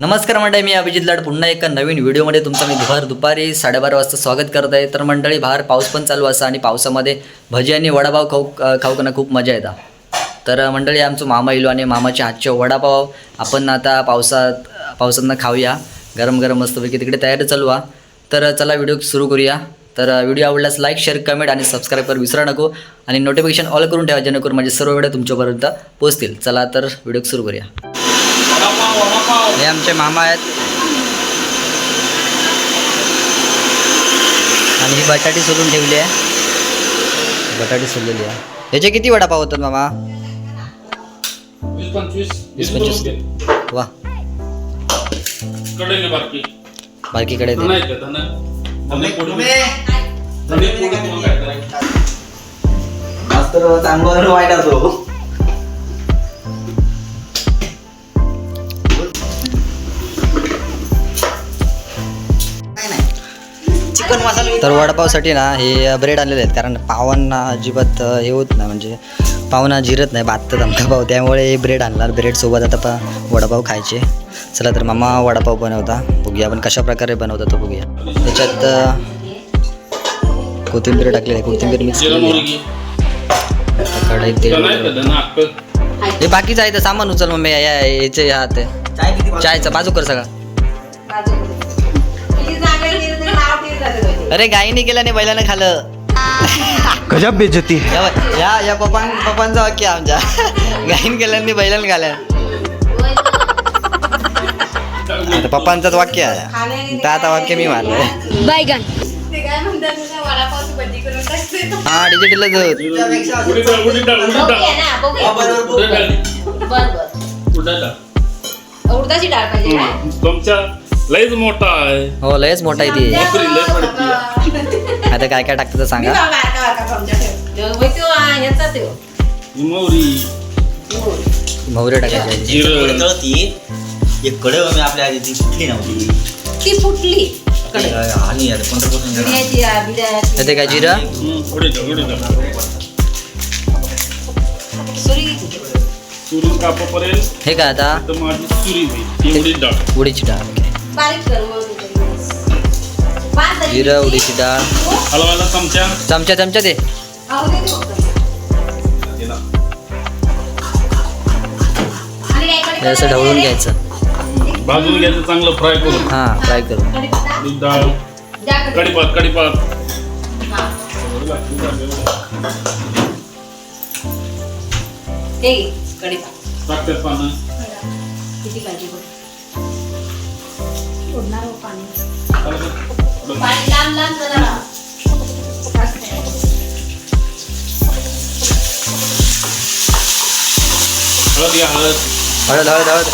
नमस्कार मंडळी मी अभिजित लाड. पुन्हा एका नवीन व्हिडिओमध्ये तुमचं मी भर दुपारी साडेबारा वाजता स्वागत करत आहे. तर मंडळी बाहेर पाऊस पण चालू असा आणि पावसामध्ये भजी आणि वडापाव खाऊ अ, खूप मजा येतात तर मंडळी आमचं मामा इलो आणि मामाच्या हातचे वडापाव आपण आता पावसात पावसातनं खाऊया. गरम गरम मस्तपैकी तिकडे तयारी चालू आ तर चला व्हिडिओ सुरू करूया. तर व्हिडिओ आवडल्यास लाईक शेअर कमेंट आणि सबस्क्राईब कर विसरा नको. आणि नोटिफिकेशन ऑल करून ठेवा जेणेकरून माझे सर्व व्हिडिओ तुमच्यापर्यंत पोहोचतील. चला तर व्हिडिओ सुरू करूया. हे आमचे मामा आहेत. आणि ही बटाटी सोलून ठेवली आहे. बटाटी सोललेली आहे. ह्याचे किती वडापाव होतात मामा? वीस पंचवीस. वीस वीस पंचवीस. पंचवीस वा. बारकीकडे दे. आहे तर वडापावसाठी ना हे ब्रेड आणलेले आहेत. कारण पावांना अजिबात हे होत नाही. म्हणजे पावांना जिरत नाही बाततात आमचा पाव. त्यामुळे हे ब्रेड आणणार. ब्रेडसोबत आता पा वडापाव खायचे. चला तर मामा वडापाव बनवता. बघूया आपण कशा प्रकारे बनवता तो बघूया. त्याच्यात कोथिंबीर टाकलेली आहे. कोथिंबीर मिक्स केलेली तेल हे बाकीचं आहे ते सामान उचल मम्मी. या याचे ह्या ते चाय किती चायचा बाजू कर सगळा. अरे गाईने केलं नाही बैलानं खालं गजब बेजती या या या पप्पां पप्पांचं वाक्य आहे आमच्या. गाईन केलं नाही बैलानं खालं आता पप्पांचंच वाक्य आहे. तर आता वाक्य मी मारलं बैगन हा डिजिटलच होत उडीद डाळ उडीद डाळ उडीद डाळ उडीद डाळ उडीद डाळ उडदाची डाळ पाहिजे लयच मोठा आहे. हो लयच मोठा आहे ती. लय पडती. आता काय काय टाकतं ते सांगा. ही मोहरी. टाकायचे. जिरं. एक कडे मी आपल्या आधी ती कुठली नव्हती ती फुटली. आणि यार पंधरा पर्सेंट बिड्याची, आ, बिड्याची. तर ते काय जिरं? हम्म, उडीद डाळ उडीद डाळ सुरी. घेतली. चुरून कापापर्यंत हे काय आता? तर माझी चुरी होईल ती उडीद डाळ. उडीची डाळ. बारीक कर मग जरी. उडीची डाळ हलवायला चमचा. चमचा चमचा दे. असं ढवळून घ्यायचं. भाजून घ्यायचं चांगलं फ्राय करून. हा फ्राय करून. कढीपत्ता. उडीद डाळ. जा कडे. कढीपात किती पाहिजे. सोडणार हो पाणी. लांब लांब जरा. हळद हळद. हळद हळद हळद.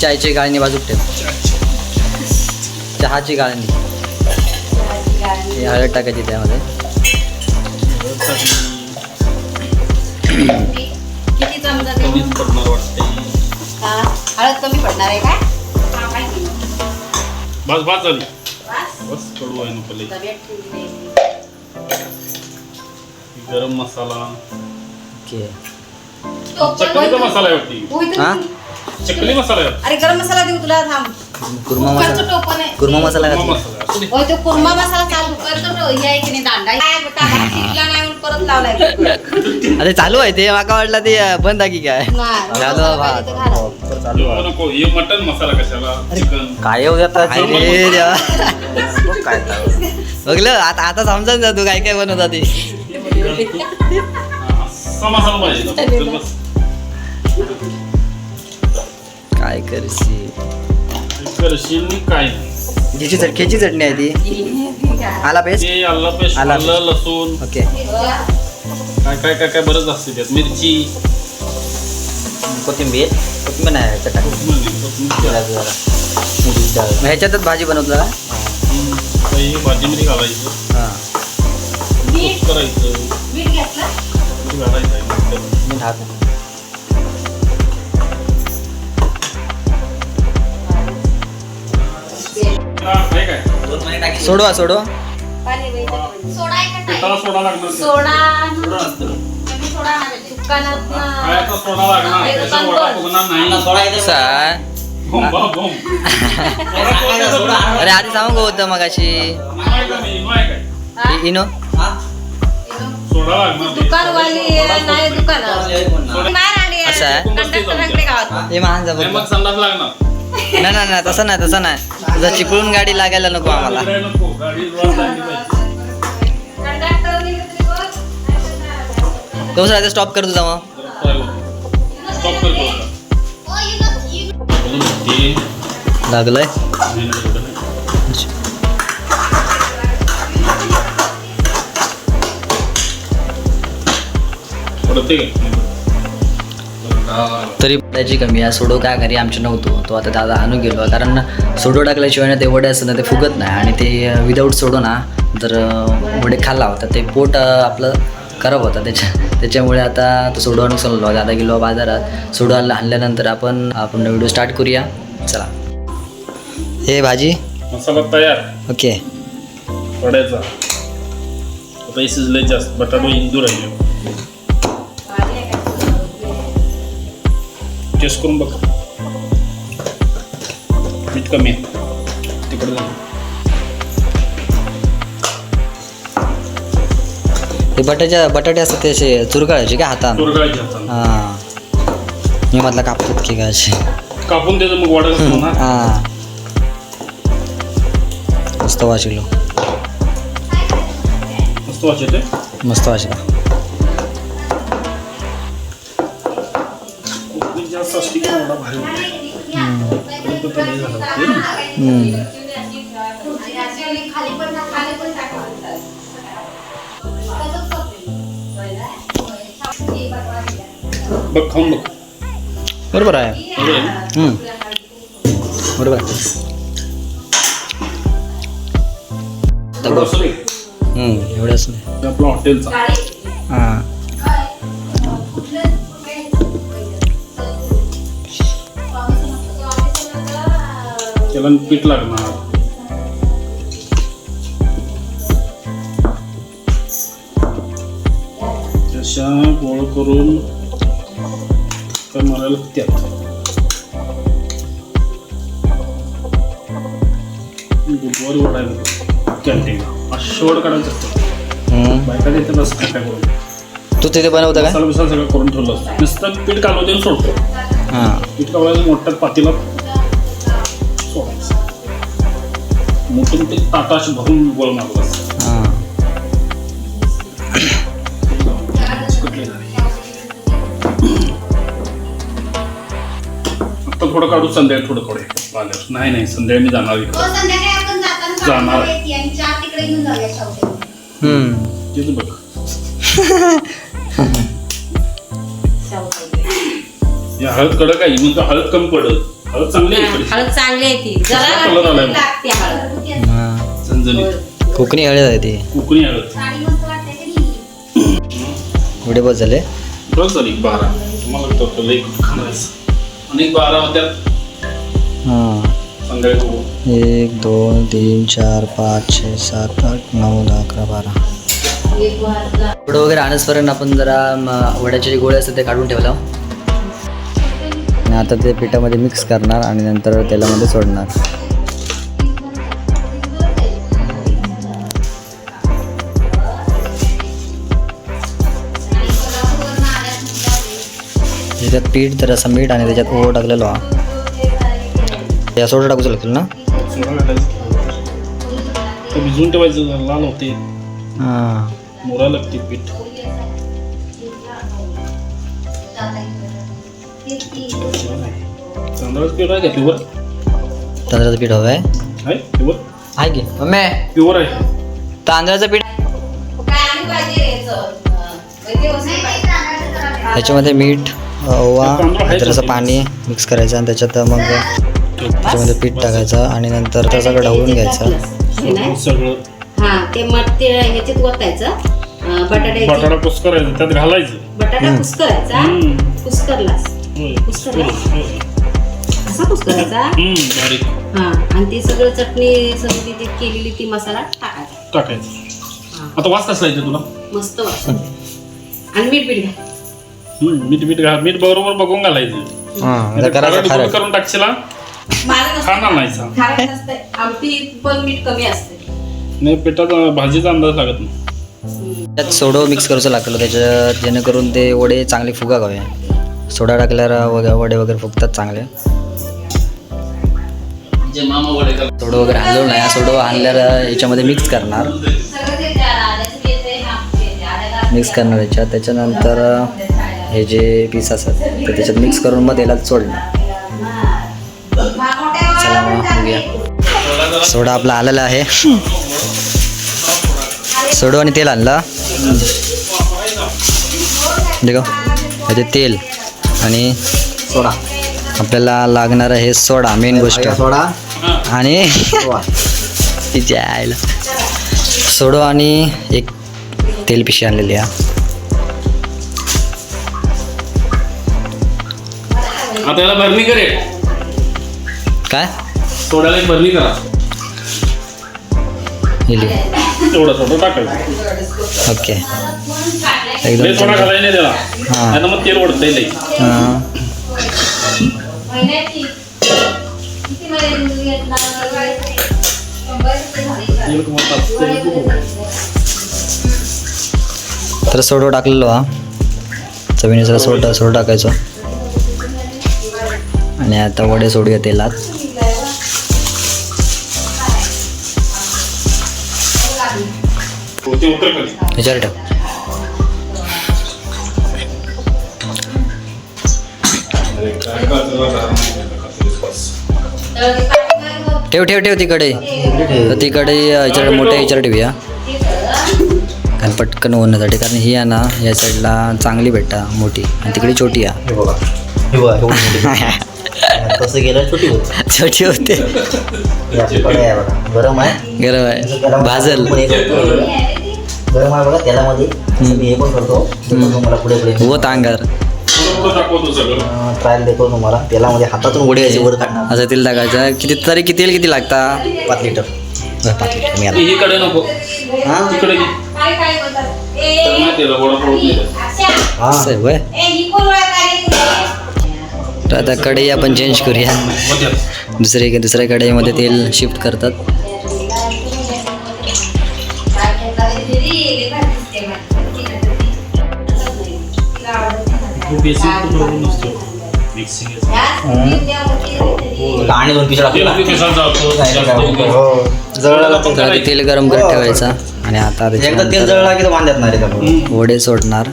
चायची गाळणी बाजूक ठेव. चहाची गाळणी. हे हळद टाकायची त्यामध्ये. किती चमचा हळद कमी पडणार आहे काय हा? बस बस झाली बस. बस कडू आहे नको लई. गरम मसाला चकलीचा मसाला आहे वाटते हा? चकली मसाला आहे अरे गरम मसाला देऊ तुला थांब कुर्मा मसाला. कुर्मा मसाला घातला तो कुर्मा मसाला चालू करतो तो. हे आहे की नाही दांडा? नाही म्हणून परत लावलाय अरे चालू आहे ते. माका वाटलं ते बंद आहे की काय? हे मटन मसाला कशाला? चिकन. काय होत. काय बघलं आता आता समजत जा तू काय काय बनवता ते. काय करशी करशील नी काय नाही ज्याची चटक्याची चटणी आहे ती? आला पेस्ट? ते आलं पेस्ट आलं आलं लसूण. ओके. काय काय काय काय बरंच असते त्यात. मिरची. कोथिंबीर कोथिंबीर नाही चटा कोथिंबीर, ह्याच्यातच भाजी बनवतो का? हम्म. हे भाजीमध्ये घालायचं. हां. मीठ करायचं. मीठ घेतलं? मीठ घालायचं आहे. नंतर. मी हात सोडवा सोडवा पिठाला? सोडा लागणार सोडा सोडा. दुकानात सोडा लागणार त्याचा दुकान वडा. फुगणार नाही सोडा आणा. अरे आधी सांगू होतं मग अशी इनो आहे का नाही? इनो आहे काय? इनो हा? सोडा लागणार ते. दुकानवाली नाही दुकानात सोडायला येईल पण ना. बाहेर आली असं आहे? कंडक्टरांकडे गावात हे महान जा नाही, बघ मग संडास लागणार नाही नाही नाही तसं नाही तसं नाही. तुझा चिपळून गाडी लागायला नको आम्हाला. फिरायला नको. तो स्टॉप कर तुझा मग. लागलंय. नाही, तरी त्याची कमी आहे. सोडो काय घरी आमचे नव्हतो. तो आता दादा आणून गेलो. कारण सोडो टाकल्याशिवाय ना ते वडे असतं ना ते फुगत नाही. आणि ते विदाऊट सोडो ना जर वडे खाल्ला होता. ते पोट आपलं खराब होता. त्याच्या त्याच्यामुळे आता तो सोडो आणून चाललो. दादा गेलो बाजारात. सोडो आणला आणल्यानंतर आपण आपण व्हिडिओ स्टार्ट करूया. चला. हे भाजी? मसाला तयार. ओके. वड्याचा. जास्त. बटाटो इंदूर राहिले. टेस्ट करून बघ. मीठ कमी आहे. तिकडे हे बटाट्या बटाटे असतात ते असे चुरकाळायचे का हातान? चुरगाळायचे हातानं. हां. मी म्हटलं कापतात की काय असे? कापून द्यायचं मग होणार हां. मस्त वाचिलो मस्त वाचते मस्त वाचला कोकणी जास्त भारी बघ खाऊन बघ बरोबर आहे बरोबर आहे एवढंच नाही आपलं हॉटेलचा त्याला पीठ लागणार. तशा गोळ करून काय मारायला त्यात. बुधवारी ओढायला कॅन्टीनला अशा वड काढायचं असतं. बायका देतात असं काय काय करून तू तिथे बनवता मसाला बिसाला सगळं करून ठेवलं असतं. नुसतं पीठ कालवते सोडतो. हां. पीठ कालवायचं मोठ्या पातीला मोठून ते ताटा अशी भरून गोळ मारलं हां आता थोडं काढू संध्याकाळी थोडं थोडं. नाही नाही संध्याकाळी मी जाणार इकडं. हो, संध्याकाळी आपण जाताना जाणार. तेच बघ. या हळद कडक आहे म्हणजे हळद कमी पडत. हळद चांगली आहे हळद चांगली आहे ती. कलर जरा आलाय. लागते हळद. कोकणी हळद आहे ती. कोकणी हळद? एवढे बस झाले. बस झाली एक बारा. तुम्हाला खाणारच आणि एक बारा होत्या हां. एक दोन तीन चार पाच छे सात आठ नऊ दहा अकरा बारा. वडं वगैरे आणसपर्यंत आपण जरा वड्याचे जे गोळे असतात ते काढून ठेवलं. आणि आता ते पिठामध्ये मिक्स करणार आणि नंतर तेलामध्ये सोडणार. त्याच्यात पीठ जरासं मीठ आणि त्याच्यात ओढ टाकलेलो हा. या सोडा टाकू लागतील ना? भिजवून ठेवायचं लाल होते. हां. मोरा लागते पीठ. तांदळाचं पीठ आहे का? प्युअर? तांदळाचं पीठ हवं आहे. आहे? प्युअर? आहे की? मम्मी. प्युअर आहे. तांदळाचं पीठ. त्याच्यामध्ये मीठ. ओवा का? पाणी मिक्स करायचं आणि त्याच्यात मग त्याच्यामध्ये पीठ टाकायचं आणि नंतर त्या सगळं ढवळून घ्यायचं. हे हा ते मग ते ह्याच्यात ओतायचं. बटाटा कुस करायचं त्यात घालायचं. बटाटा कुस्करायचा हम्म. कुस्करलास होय. कुस्करला? असा कुस्करायचा हम्म, बारीक. हा आणि ती सगळं चटणी सगळी ती केलेली ती मसाला टाकायचा. टाकायचं. हा. आता वास कसला येते तुला? मस्त वाटत आणि मीठ बीठ मीठ मीठ घाल मीठ बरोबर बघून घालायचं. हां नाहीतर करायचं खारट खारट. करून टाकशील हा, माझं. खाणार नाही. खारट नसतं. आमटी पण मीठ कमी असते. नाही पिठाचा भाजीचा अंदाज लागत नाही. त्यात सोडो मिक्स करूचं लागलं त्याच्यात जेणेकरून ते वडे चांगले फुगा गावे सोडा टाकल्यावर वग- वडे वगैरे फुगतात चांगले. सोडो वगैरे हलवून नाही सोडो आणल्यावर याच्यामध्ये मिक्स करणार. सगळं ते त्या राजाचं येते, आमटी येते. आल्याला मिक्स करणार याच्यात. त्याच्यानंतर हे जे पीस असतात ते त्याच्यात मिक्स करून मग तेलात सोडणार चला मग बघूया. सोडा आपला आलेला आहे. सोडो आणि तेल आणला. देखो त्याचे तेल आणि सोडा. आपल्याला लागणार आहे सोडा मेन गोष्ट. सोडा. आणि तिच्या आईला सोडो आणि एक तेल पिशी आणलेली आहे. आता याला भरणी करेल काय? सोड्याला एक भरणी करा. इली. तेवढं थोडं टाकायचं. ओके. लय एकदम सोडा घालायला नाही त्याला. हां. मग तेल हां. तेल तर सोडो टाकलेलो हा. चवीनुसार सोडा सोडं टाकायचो. आणि आता वडे सोडूया तेलात. ह्याच्यावर टाक ठेव. ठेव ठेव ती कढई तर ती कढई ह्याच्याकडे मोठ्या ह्याच्यावर ठेवूया. कारण पटकन होण्यासाठी कारण ही आहे ना या साईडला चांगली भेटता मोठी. आणि तिकडे छोटी आहे. तसं गेलं छोटी होती. छोटी होते. आहे बघा. गरम आहे. गरम आहे. भाजल. हे करतो. गरम आहे बघा तेलामध्ये. असं मी हे पण करतो. देतो तुम्हाला पुढे पुढे व तांगार दाखवतो सगळं. ट्रायल देतो तुम्हाला. तेलामध्ये हातातून वडे असे वर काढणार. असं तेल टाकायचं. किती तरी किती तेल किती लागता? पाच लिटर. पाच लिटर. मी आला. ही कडे नको. हा? तिकडे घे. काय काय बोलतात? तर ए, नाही तेला वडा पडत नाही अक्षा. हा असं आहे होय ए, ही कोण ओळख आली तुझी? तर आता कढई आपण चेंज करूया. दुसरे दुसऱ्या कढईमध्ये तेल शिफ्ट करतात. तिला. हो. तेल गरम करत ठेवायचा. आणि आता एकदा तेल जळला की. वडे सोडणार.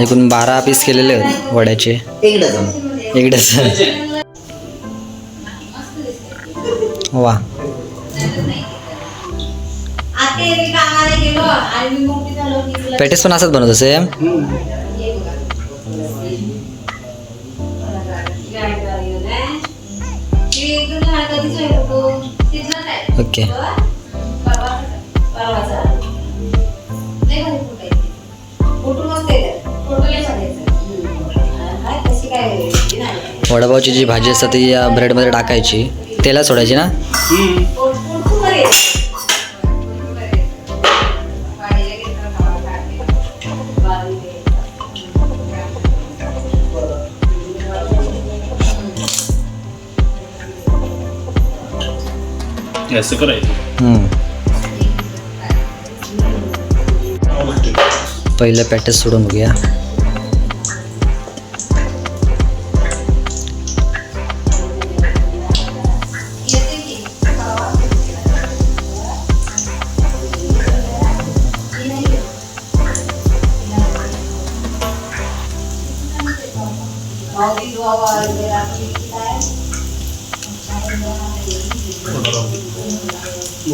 एकूण बारा पीस केलेले आहेत वड्याचे. एक डझन एक डझन वा. आता मी कामाला गेलो आणि मी मोठी झालो की तुला पॅटीस पण असंच बनवत असे ओके. वडापावची जी भाजी असते ती या ब्रेडमध्ये टाकायची तेला सोडायची ना. असं करायचं. पहिलं पॅटेस सोडून बघूया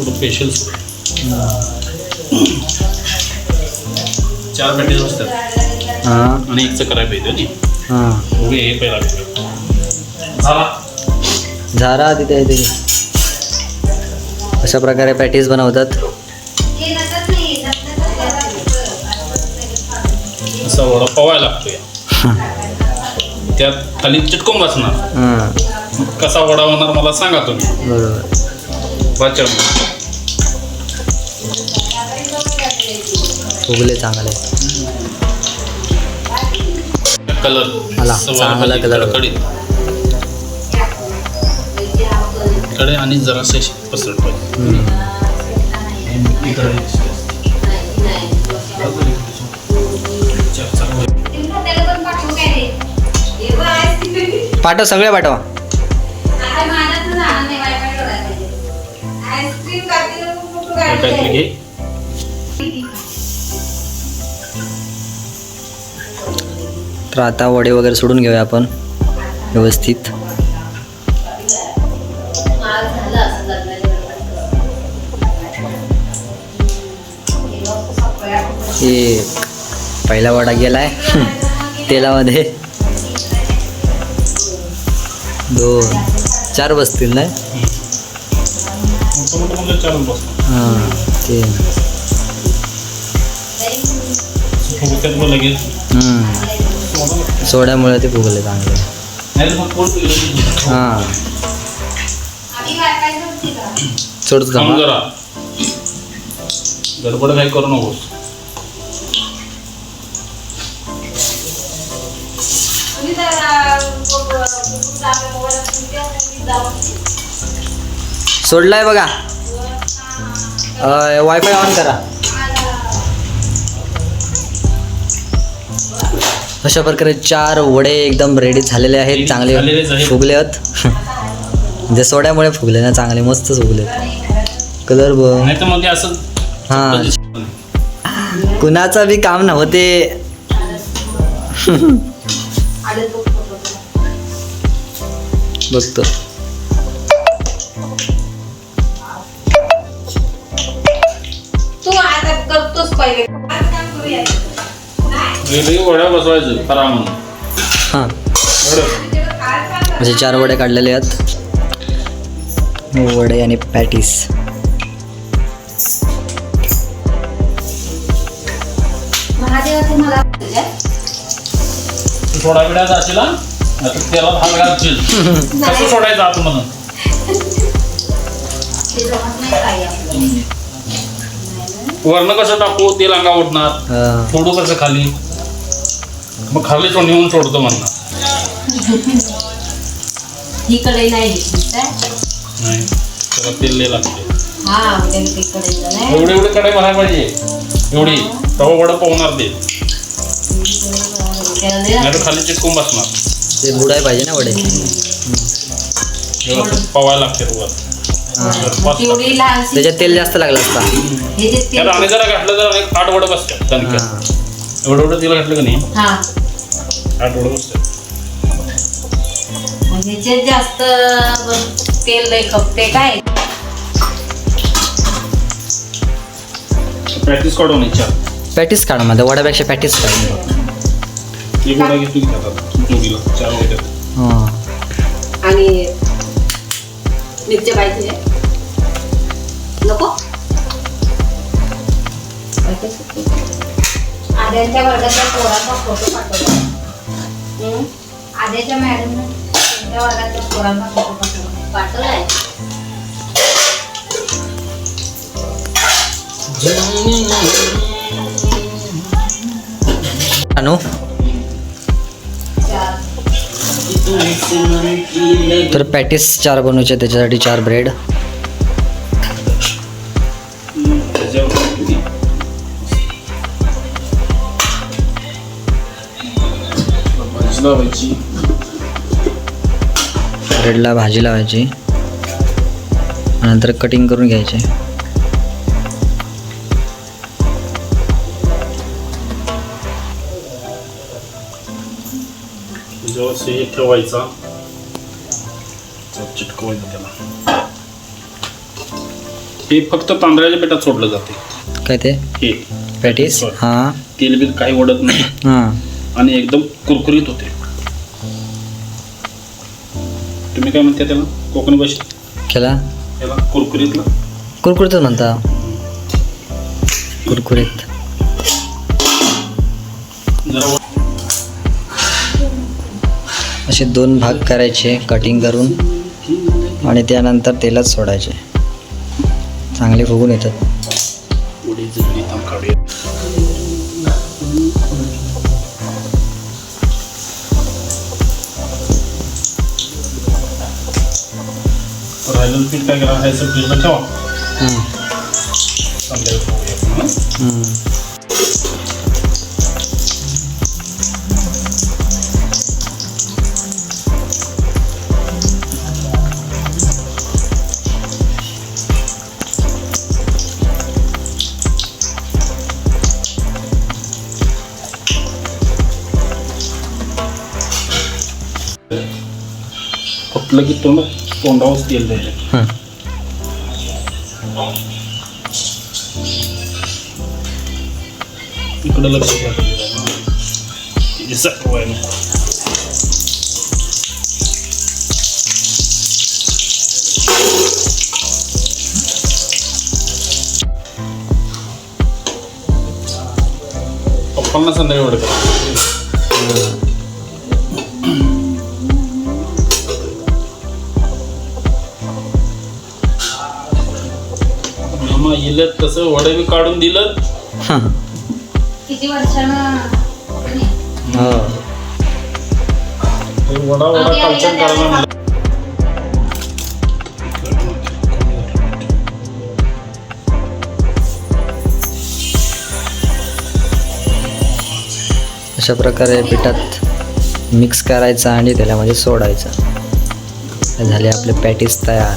स्पेशल चार पॅकेज असतात हां। आणि एकचं करायला पाहिजे नाही हां। हे पहिला. झाला। झारा तिथे आहे ते अशा प्रकारे पॅटीस बनवतात. असा वडा पवायला लागतो या त्यात खाली चिटकून बसणार. हां कसा वडा होणार मला सांगा तुम्ही. बरोबर वाचन. फुगले चांगले. कलर आला, चांगला color. कडे आणि जरासे पसरट पाहिजे. हम्म. पाठव सगळे पाठवा. तर हे आता वडे वगैरे सोडून घेऊया आपण व्यवस्थित. माल झालं असं लग्नाच्या वेळेला. हे पहिला वडा गेलाय तेलामध्ये. दोन चार बसतील नाही म्हणजे हां तीन हम्म. सोड्यामुळे ते फुगले चांगले नाही तर मग कोण पिकलं? हां? सोडतो थांब जरा गडबड काही करू नकोस सोडलाय बघा. वायफाय ऑन करा. अशा प्रकारे चार वडे एकदम रेडी झालेले आहेत चांगले. फुगले आहेत. म्हणजे सोड्यामुळे फुगले ना चांगले मस्त फुगले कलर हां. कुणाचं बी काम नव्हते. आले तो आता पहिले. आज काम करूया वड्या बसवायचं करा म्हणून. हां. वड्या. असे चार वडे काढलेले आहेत. वडे आणि पॅटीस. महादेवाचं मला तू थोडा वेळा जाशील हा? नाहीतर त्याला हात घालशील कसं सोडायचं ते काही आपलं वरनं कसं टाकू? तेल अंगा उठणार हां. सोडू कसं खाली? मग खाली तो नेऊन सोडतो म्हणणार. ही कढई नाही नाही. त्याला तेल लय लागते. हा ती एवढी एवढी कढई भरायला पाहिजे. एवढी. तवा वडं पावणार ते. नाही तर खाली चिटकून बसणार. ते बुडाय पाहिजे ना वडे. पवायला लागते त्याच्यात तेल जास्त लागलं असता. हे जे तेल त्याला आणि जरा घातलं तर एक आठ वडं बसतात कणक्यात हां. एवढं एवढं तेल घातलं का नाही? हा. आठ वडं बसतात. मग ह्याच्यात जास्त तेल लय खपते काय? प्रॅक्टिस काढून चार पॅटीस काढमध्ये वड्यापेक्षा पॅटीस काढ एक वडा घेतो की त्याचा जोडीला चार वड्यात हां आणि मिरच्या पाहिजे नको आद्याच्या वर्गातल्या पोरांचा फोटो पाठवला हं? आद्याच्या मॅडम त्यांच्या वर्गातल्या पोरांचा फोटो पाठवला पाठवलाय आणू तर पॅटीस चार बनवायचे त्याच्यासाठी चार ब्रेड ब्रेडला भाजी लावायची. नंतर कटिंग करून घ्यायचे. त्याच्यावर हे ठेवायचा चिटकवायचं त्याला. हे फक्त तांदळाच्या पिठात सोडलं जाते. काय ते? हे. पॅटीस? हां. तेल बिल काही ओढत नाही. हां. आणि एकदम कुरकुरीत होते. तुम्ही काय म्हणता त्याला? कोकणी भाषेत? केला? याला कुरकुरीतला कुरकुरीतच म्हणता. कुरकुरीत. असे दोन भाग करायचे कटिंग करून आणि त्यानंतर तेलात सोडायचे. चांगले फुगून येतात. पीठ काय ठेवा. फुटलं की तोंड तोंडावरच तेल द्यायचं हम्म. इकडं येलं तसं वडे बी काढून दिलं. किती वर्षानं हो. वडा वडा करायला मला अशा प्रकारे पिठात मिक्स करायचं आणि त्याच्यामध्ये सोडायचं. झाले आपले पॅटीस तयार.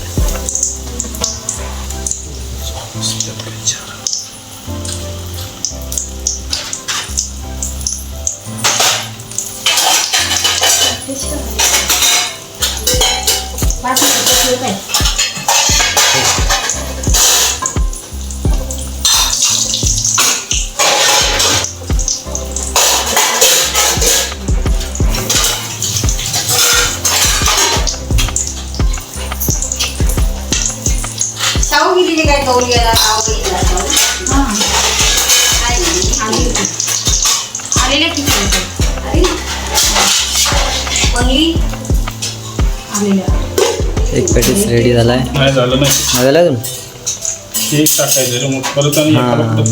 पॅटीस रेडी झालाय. नाही झालं नाही. नाही झालं अजून? केक टाकायचं रे मग. परत आणि हां,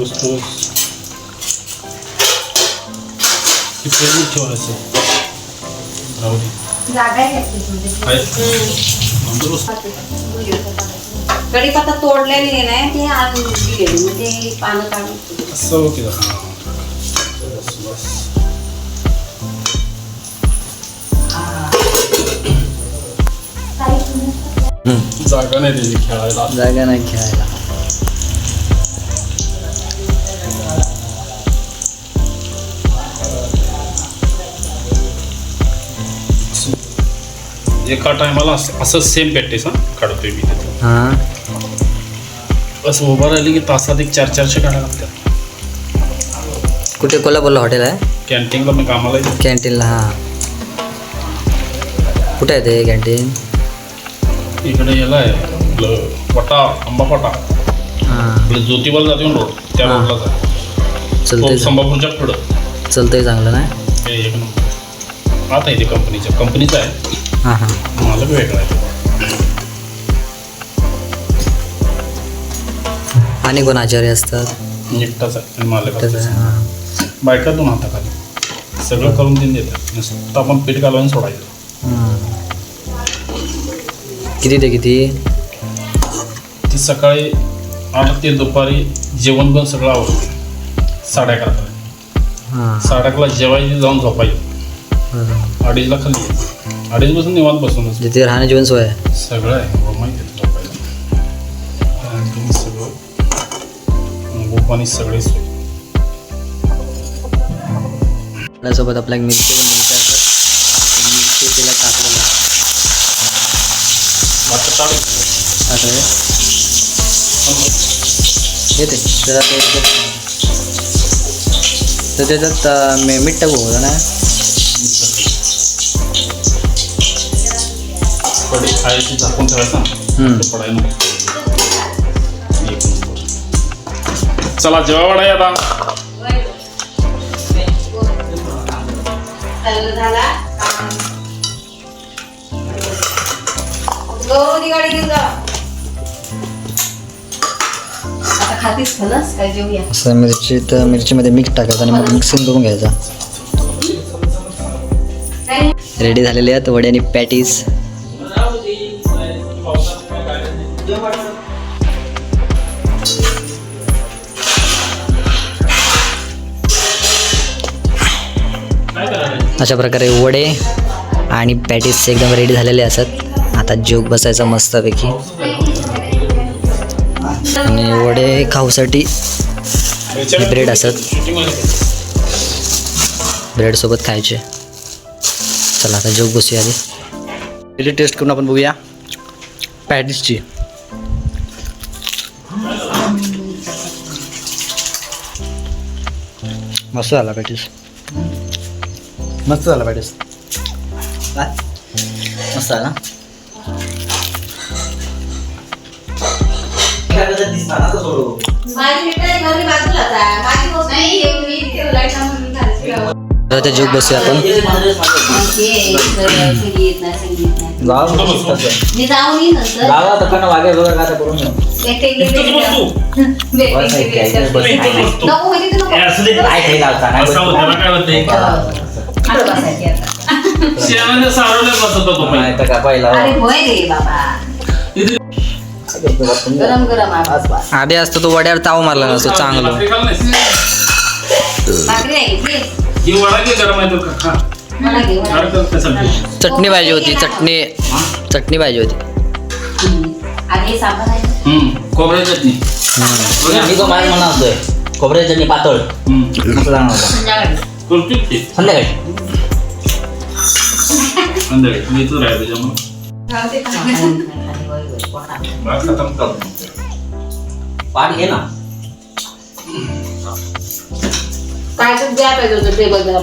बसतो ते ठेवायचं. दे. आहे? आहे. तोडलेली नाही ते आणून दिलेली पानं काढून जागा नाही त्याची खेळायला जागा नाही खेळायला एका टायमाला असं सेम प्रॅक्टिस हां काढतोय मी तिथं हां असं उभं राहिली की तासात एक चार चारशे काढायला लागतात कुठे कोल्हापूरला हॉटेल आहे कॅन्टीनला मी कामाला येतो कॅन्टीनला हां कुठे आहे ते कॅन्टीन इकडे याला आहे आपलं पटा आंबा पटा. हां. आपलं ज्योतिबाला जाते रोड त्या हां. रोडला जाते चलतंय संभापूरच्या पुढं. चलतंय चांगलं नाही हे एक नंबर आता इथे कंपनीच्या कंपनीचं आहे. हां हां. मालक वेगळा आहे. आणि कोण आचार्य असतात? एकटाच आहे. आणि मालक त्याचं. हां. बायका दोन हाताखाली. सगळं करून देऊन देतात. नुसतं आपण पीठ घालून सोडायचं. हां. किती ते किती? ती सकाळी आठ ते दुपारी जेवण पण सगळं आवडतं साडे हां. साडे अकरा जेवायची जाऊन झोपायचं. अडीचला खाली. अडीच पासून निवांत बसूनच. तिथे राहण्याची पण सोय आहे. सगळं आहे. हो माहिती झोपायला सगळं पाणी सगळे सोय. त्यासोबत आपल्या मिरची तिला टाकलेलं आहे. आता चालू आता हे येते. जरा ते तर त्याच्यात मी- मीठ टाकू होतं ना खायची झाकून ठेवायचा. चला जेव्हा वाडा आता. झाला? खातीस फणस काय जेवूया? असं मिरची तर मिरचीमध्ये मीठ टाकायचं आणि मग मिक्सिंग करून घ्यायचा. रेडी झालेले आहेत वडे आणि पॅटीस अशा प्रकारे वडे आणि पॅटीस एकदम रेडी झालेले असत. आता जोग बसायचा मस्तपैकी. आणि वडे खाऊसाठी ब्रेड असत. ब्रेडसोबत खायचे. चला आता जेव बसूया आधी. पहिली टेस्ट करून आपण बघूया. पॅटीसची. मस्त झाला पॅटीस. मस्त झाला पॅटीस. मस्त झाला. ना काय करतात दिसणार ना तो सोडू. माझी मिठाई घरी बाजूलाच आहे. माझी वस्तू नाही हे मी ठेवलाय का म्हणून घालते गावात. आता जोग बसूया आपण ते माणूस मागे. ये, सगळं संगीत नाही, संगीत नाही. गावात बसून तसं. मी जाऊन येईन नंतर गावात आपण वागे वगैरे काय ते करून घेऊ. इथंच बस काय. बस नको म्हणजे तू नको. ए, असू दे. काय काही गावचा नाही बसावं, बसतो. त्याला काय होतंय? इकडं बसायची आता. शेणाच्या सारवल्यात बसत होतो पहिले. नाही तर काय पहिला अरे होय रे बाबा गरम गरम आवाज बा. आधी असतो तो वड्यावर ताव मारला नसतो चांगलं भाकरी. ही वडा गरम आहे तो? खा. मला अरे? चटणी पाहिजे होती चटणी चटणी पाहिजे होती हम्म. आणि हे सांबार आहे हम्म, खोबऱ्याची चटणी तो असतोय खोबऱ्याची चटणी पातळ हम्म. संध्याकाळी ते. संध्याकाळी संध्याकाळी. मी त्याच्यामुळे. खाली, होय, होय, पोटात. भात खतम करतो. पाठ घे ना काय तर द्या पाहिजे होतं टेबल जरा